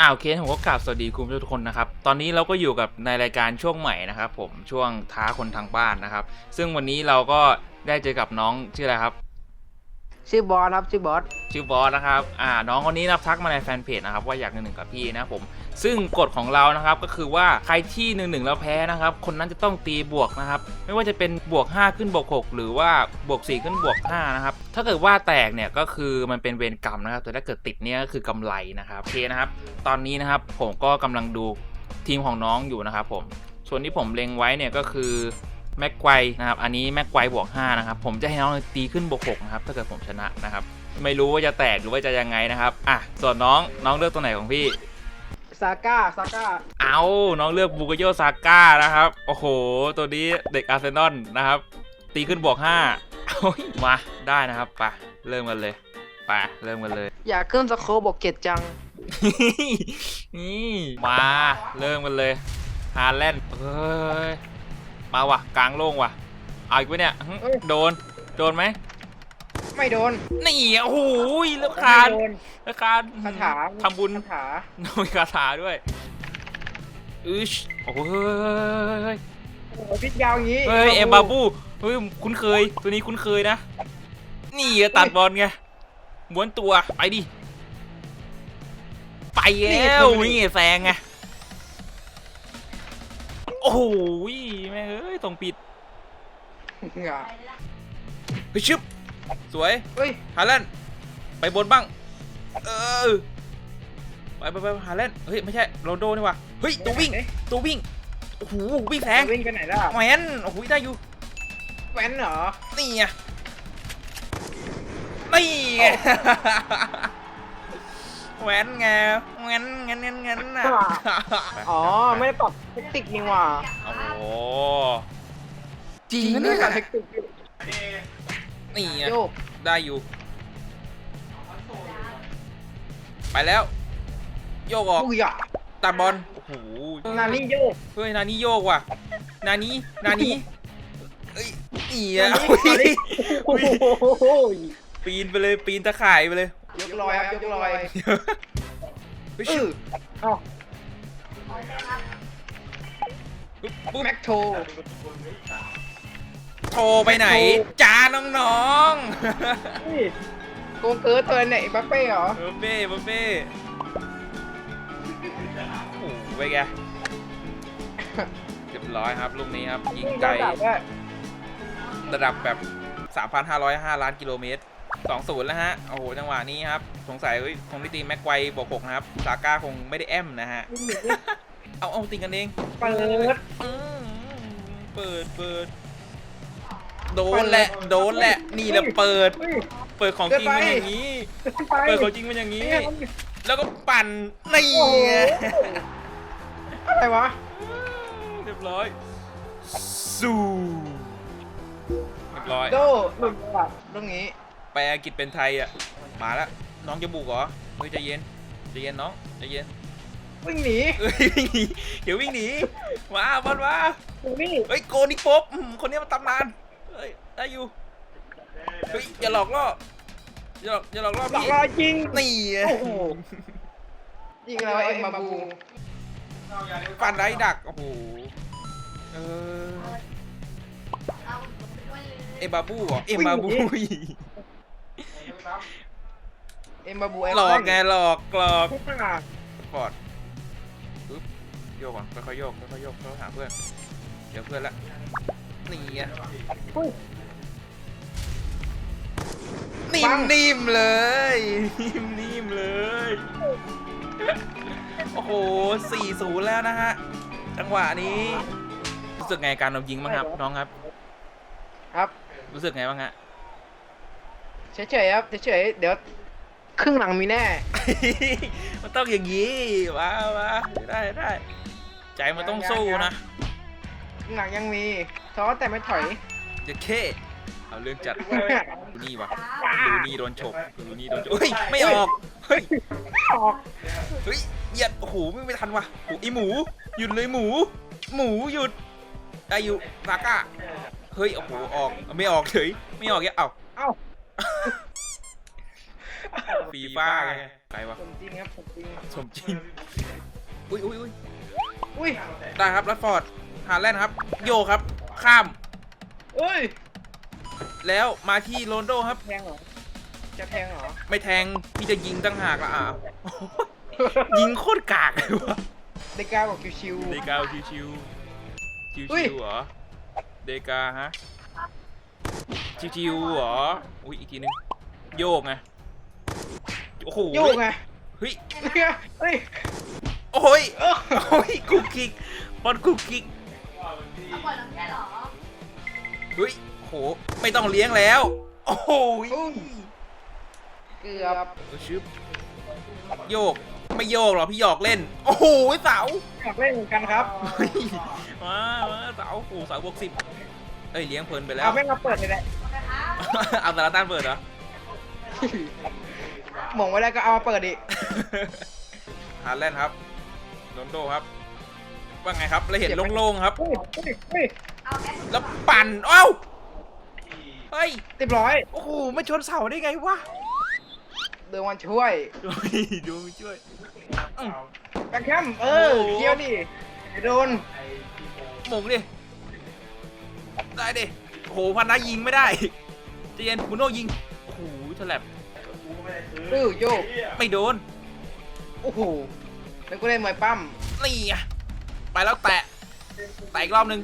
อ่าโอเคผมก็กราบสวัสดีคุณผู้ชมทุกคนนะครับ ตอนนี้เราก็อยู่กับในรายการช่วงใหม่นะครับผมช่วงท้าคนทางบ้านนะครับ ซึ่งวันนี้เราก็ได้เจอกับน้องชื่ออะไรครับ ชื่อบอสครับชื่อบอสชื่อบอสนะครับอ่าน้องคนนี้นะครับทักมาในแฟนเพจนะครับว่าอยากหนึ่งหนึ่งกับพี่นะครับผมซึ่งกฎของเรานะครับก็คือว่าใครที่หนึ่งหนึ่งแล้วแพ้นะครับคนนั้นจะต้องตีบวกนะครับไม่ว่าจะเป็นบวก 5 ขึ้นบวก 6 หรือว่าบวก 4 ขึ้นบวก5นะครับ ถ้าเกิดว่าแตกเนี่ยก็คือมันเป็นเวรกรรมนะครับ แต่ถ้าเกิดติดเนี่ยก็คือกำไรนะครับ โอเคนะครับ ตอนนี้นะครับผมก็กำลังดูทีมของน้องอยู่นะครับผม ส่วนที่ผมเล็งไว้เนี่ยก็คือแม็กไกวนะครับ อันนี้แม็กไกวบวก5นะครับ ผมจะให้น้องตีขึ้นบวก6นะครับ ถ้าเกิดผมชนะนะครับ ไม่รู้ว่าจะแตกหรือว่าจะยังไงนะครับ อะ ส่วนน้องน้องเลือกตัวไหนของพี่ ซาก้า ซาก้า เอาน้องเลือกบูกโยซาก้านะครับ โอ้โห ตัวนี้เด็กอาร์เซนอลนะครับ ตีขึ้นบวก5โอ้ย มาได้นะครับไปเริ่มกันเลยไปเริ่มกันเลย อยากขึ้นสโคปบอกเกตจัง นี่มาเริ่มกันเลยฮาแลนด์เฮ้ยมาว่ะกลางโล่งว่ะเอาอีกไหมเนี่ยหึเอ้ย โดนโดนไหมไม่โดนนี่โอ้โหแล้วไม่คานโดนแล้วคานคาถาทำบุญ คาถาโดนคาถาด้วยอึชโอ้โหเฮ้ย โอ้โหพิษยาวอย่างนี้เฮ้ย เอ็มบาบู เฮ้ยคุ้นเคยตัวนี้คุ้นเคยนะ นี่อะตัดบอลไงม้วนตัวไปดิ ไปแล้วนี่แซงไง โอ้โหแม่งเอ้ยต้องปิดอะเฮ้ยชึบสวยเฮ้ยฮาแลนด์ไปบนบ้าง เออ ไปไปไปฮาแลนด์เฮ้ยไม่ใช่โรนลโดนี่ว่ะเฮ้ยตัววิ่งตัววิ่งโอ้โหวิ่งแซงวิ่งไปไหนล่ะแหวนโอ้โหได้อยู่ แว้นเหรอ นี่ไงนี่ไงแหวนไงแหวนงั้นงั้นงั้นน่ะอ๋อ ไม่ได้ปรับเทคนิคนี่หว่าโอ้โหจริงนะเนี่ยไม่ได้ปรับเทคนิคนี่ไงโยกได้อยู่ ไปแล้ว โยกออกอุ้ยอะตัดบอลโอ้โหนานี่โยกเฮ้ยนานี้โยกว่ะ นานี้นานี้เอ้ย นี่อะนานี้โอ้โหปีนไปเลยปีนตะข่ายไปเลยยกลอยครับยกลอยไปอืชิวอเอ้าปุ๊บปุ๊บแม็กโทรโทรไปไหนจ้าน้องนี่โกงเกิร์ตตัวไหนบัฟเป้เหรอๆเบอร์เบ้เบอร์เบ้โอ้โหไปแกเรียบร้อยครับลูกนี้ครับยิงไกล ระดับแบบ 3,505 ล้านกิโลเมตร2-0 แล้วฮะ โอ้โห จังหวะนี้ครับ สงสัยเฮ้ยคงได้ตีแม็กไกวบวก6นะครับ ซาก้าคงไม่ได้แอมนะฮะ เอาเอาติงกันเอง เปิดอืมเปิด เปิด โดนแหละ โดนแหละ นี่แหละเปิดเฮ้ยเปิดของจริงเป็นอย่างนี้ไปเปิดของจริงเป็นอย่างนี้นี่แล้วก็ปั่น นี่โอ้โหไงอะไรวะ เรียบร้อย สู้เรียบร้อย โดหลุดแบบตรงนี้แปลอังกฤษเป็นไทยอะ มาแล้ว น้องจะบุกเหรอเฮ้ยใจเย็นใจเย็นน้องใจเย็นวิ่งหนีเอ้ยวิ่งหนีเดี๋ยววิ่งหนี มาบอลมานี่เฮ้ยโกนิกป๊บอืมคนนี้มันตำนาน เฮ้ยได้อยู่ เฮ้ยอย่าหลอกล่อ อย่าหลอกอย่าหลอกล่อหลอกพี่ลอยจริงนี่ไงโอ้โหยิงแล้วเอ็มมาบู ฟันได้ดัก โอ้โห เออ เอ็มบาบูเหรอเอ็มบาบูเอ็มมาบูหลอกไงหลอกหลอกทุกขนาดปอดปึ๊บโยกก่อนค่อยๆโยกค่อยๆโยกเข้าหาเพื่อนเดี๋ยวเพื่อนละนี่ไงนิ่มนิ่มๆเลยนิ่มนิ่มๆเลย โอ้โหสี่ศูนย์แล้วนะฮะ จังหวะนี้รู้สึกไงการเรายิงบ้างครับน้องครับ ครับ รู้สึกไงบ้างฮะ เฉยๆครับเฉยๆเดี๋ยว ครึ่งหลังมีแน่ มันต้องอย่างนี้มามาได้ได้ ใจมันต้องสู้นะครึ่งหลังยังมีท้อแต่ไม่ถอย จะเคเอาเรื่องจัดดูนี่วะดูนี่โดนฉกดูนี่โดนฉกเฮ้ยไม่ออก เฮ้ยออก เฮ้ยเหยียดโอ้โหไม่ไม่ทันว่ะโอ้โหไอหมู หยุดเลยหมู หมูหยุดได้อยู่ซาก้า เฮ้ยโอ้โหออกไม่ออกเฉยไม่ออกแกเอ้าเอ้าฟีฟ่าไงไกลวะผมจริงครับผมจริงสมจริงอุ้ยอุ้ยอุ้ยอุ้ยได้ครับรัดฟอร์ดฮาแลนด์ครับ โยครับ ข้ามเอ้ยแล้วมาที่โรนลโดครับแทงเหรอจะแทงเหรอไม่แทงพี่จะยิงตั้งหากละอะยิงโคตรกากเลยวะเดกาบอกชิวๆเดกาชิวชิวชิวอุ้ยชิวเหรอ เดกาฮะชิวชิวเหรอ อุ้ยอีกทีนึง โยกไง โอ้โหโยกไงเฮ้ยเฮ้ย โอ้ยเออโอ้ยกุกกิกบอลกุกกิกเอาปล่อยน้ำแค่เหรอ เฮ้ยโห ไม่ต้องเลี้ยงแล้ว โอ้โหอุ้ยเกือบชึบโยก ไม่โยกหรอกพี่หยอกเล่น โอ้โหเสาอยากเล่นเหมือนกันครับเฮ้ยมามาเสาโอ้โหเสาบวกสิบเอ้ยเลี้ยงเพลินไปแล้ว เอาแม่งมาเปิดเลยแหละเอาสารตันเปิดเหรอ หมองไว้แล้วก็เอามาเปิดอีกฮาแลนด์ครับโรนลโดครับ ว่าไงครับเราเห็นโล่งๆครับเฮ้ยเฮ้ยเฮ้ยเอาแอปแล้วปั่นเอ้าเฮ้ยเรียบร้อย โอ้โหไม่ชนเสาได้ไงวะ เดินวันช่วยเฮ้ยดูไม่ช่วยอื้อแบงค์แคมเออโอ้โหเคี้ยวดิเดี๋ยวโดนหมงดิได้ดิโอ้โหพันนายิงไม่ได้เจเย็นมุโน่ยิงโอ้โหฉลับตื้อโยกไม่โดนโอ้โหแล้วก็เล่นมวยปั้มนี่ไงไปแล้วแตะแตะอีกรอบนึง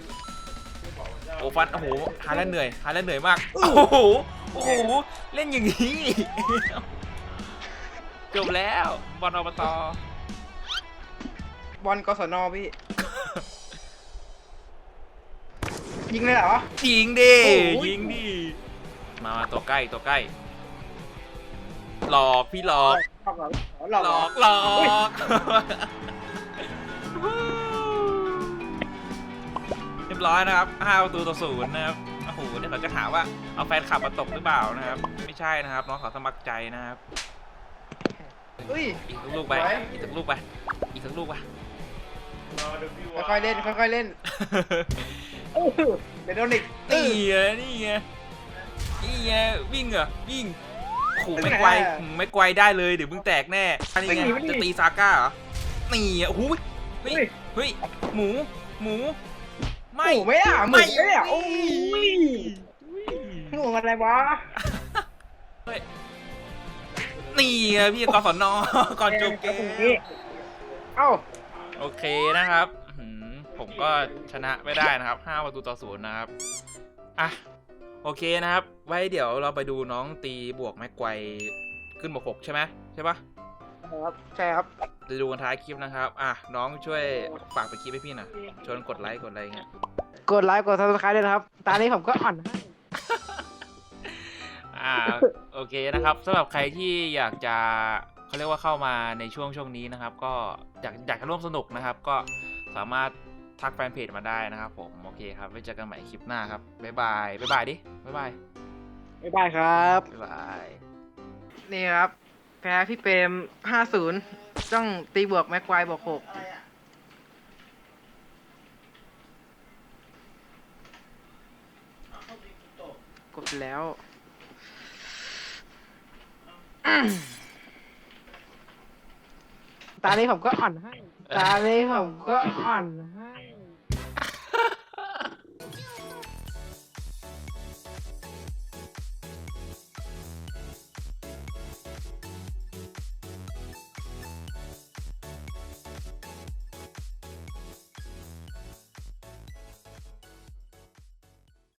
โอ้ฟันโอ้โหหาแล้วเหนื่อยหาแล้วเหนื่อยมากโอ้โหโอ้โหเล่นอย่างนี้ จบแล้วบอลอบตบอลกศนพี่ ยิงเลยเหรอ ยิงดิโอ้โห ยิงดิมามาตัวใกล้ตัวใกล้ หลอกพี่หลอก หลอกเหรอหลอกหลเหรออกหลอกเรียบร้อยนะครับ5ประตูต่อศูนย์นะครับโอ้โหเดี๋ยวเขาจะหาว่าเอาแฟนขับมาตกหรือเปล่านะครับ ไม่ใช่นะครับน้องเขาสมัครใจนะครับ เฮ้ย อีกสักลูกไปไว้อีกสักลูกไป อีกสักลูกไป ค่อยๆเล่นค่อยๆเล่นเออเดี๋ยวโดนอีกนี่ไงนี่ไงนี่ไงวิ่งเหรอวิ่งโอ้โหไม่ไกวไม่ไกวได้เลยเดี๋ยวมึงแตกแน่อันนี้ไงจะตีซาก้าเหรอนี่อะโอ้โหเฮ้ยเฮ้ยเฮ้ยหมูหมูหไม่มูไหมอะหมูไม่ไหมอะโอ้ยหมูอะไรวะ นี่ไงพี่กศนก่อนจบเกแงมนี้เอ้าโอเคนะครับหืมผมก็ชนะไม่ได้นะครับ5ประตูต่อศูนย์นะครับอะโอเคนะครับ ไว้เดี๋ยวเราไปดูน้องตีบวกแม็กไกวขึ้นบวกหกใช่ไหมใช่ปะครับใช่ครับจะดูกันท้ายคลิปนะครับ อะน้องช่วยฝากไปคลิปให้พี่หน่อยชวนกดไลค์กดอะไรเงี้ยกดไลค์กดซับสไครต์ด้วยนะครับ ตอนนี้ผมก็อ่อนให้ อ่า โอเคนะครับสำหรับใครที่อยากจะเขาเรียกว่าเข้ามาในช่วงช่วงนี้นะครับ ก็อยากอยากจะร่วมสนุกนะครับ ก็สามารถทักแฟนเพจมาได้นะครับ ผมโอเคครับไว้เจอกันใหม่คลิปหน้าครับบ๊ายบายบ๊ายบายดิบ๊ายบายบ๊ายบายครับ บ๊ายบายนี่ครับ แพ้พี่เปรม50ต้องตีบวกแม็กควายบวก6กดไปแล้วอืม ตานี้ผมก็อ่อนให้ ตานี้ผมก็อ่อนให้